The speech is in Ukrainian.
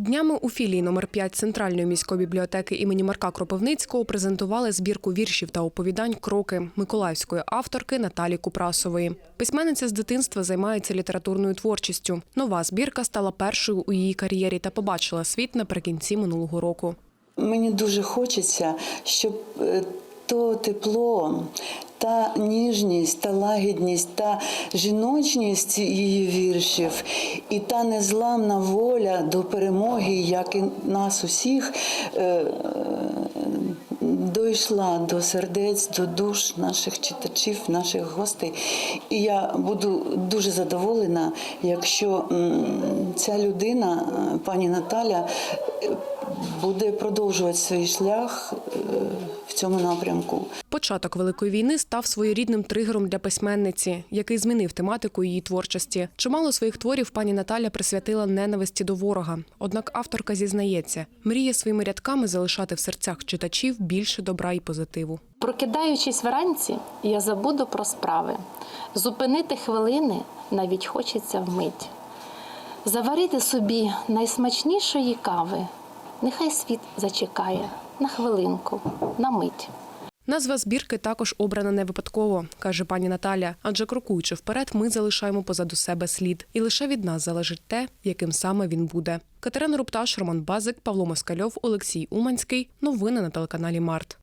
Днями у філії номер 5 Центральної міської бібліотеки імені Марка Кропивницького презентували збірку віршів та оповідань Кроки миколаївської авторки Наталі Купрасової. Письменниця з дитинства займається літературною творчістю. Нова збірка стала першою у її кар'єрі та побачила світ наприкінці минулого року. Мені дуже хочеться, щоб е, то тепло, та ніжність, та лагідність, та жіночність її віршів, і та незламна воля до перемоги, як і нас усіх, е, дійшла до сердець, до душ наших читачів, наших гостей. І я буду дуже задоволена, якщо ця людина, е, пані Наталя, е, буде продовжувати свій шлях е, в цьому напрямку. Початок великої війни став своєрідним тригером для письменниці, який змінив тематику її творчості. Чимало своїх творів пані Наталя присвятила ненависті до ворога. Однак авторка зізнається, мріє своїми рядками залишати в серцях читачів більше добра і позитиву. Прокидаючись вранці, я забуду про справи. Зупинити хвилини навіть хочеться вмить. Заварити собі найсмачнішої кави. Нехай світ зачекає на хвилинку, на мить. Назва збірки також обрана не випадково, каже пані Наталя. Адже крокуючи вперед, ми залишаємо позаду себе слід, і лише від нас залежить те, яким саме він буде. Катерина Рупташ, Роман Базик, Павло Москальов, Олексій Уманський. Новини на телеканалі Март.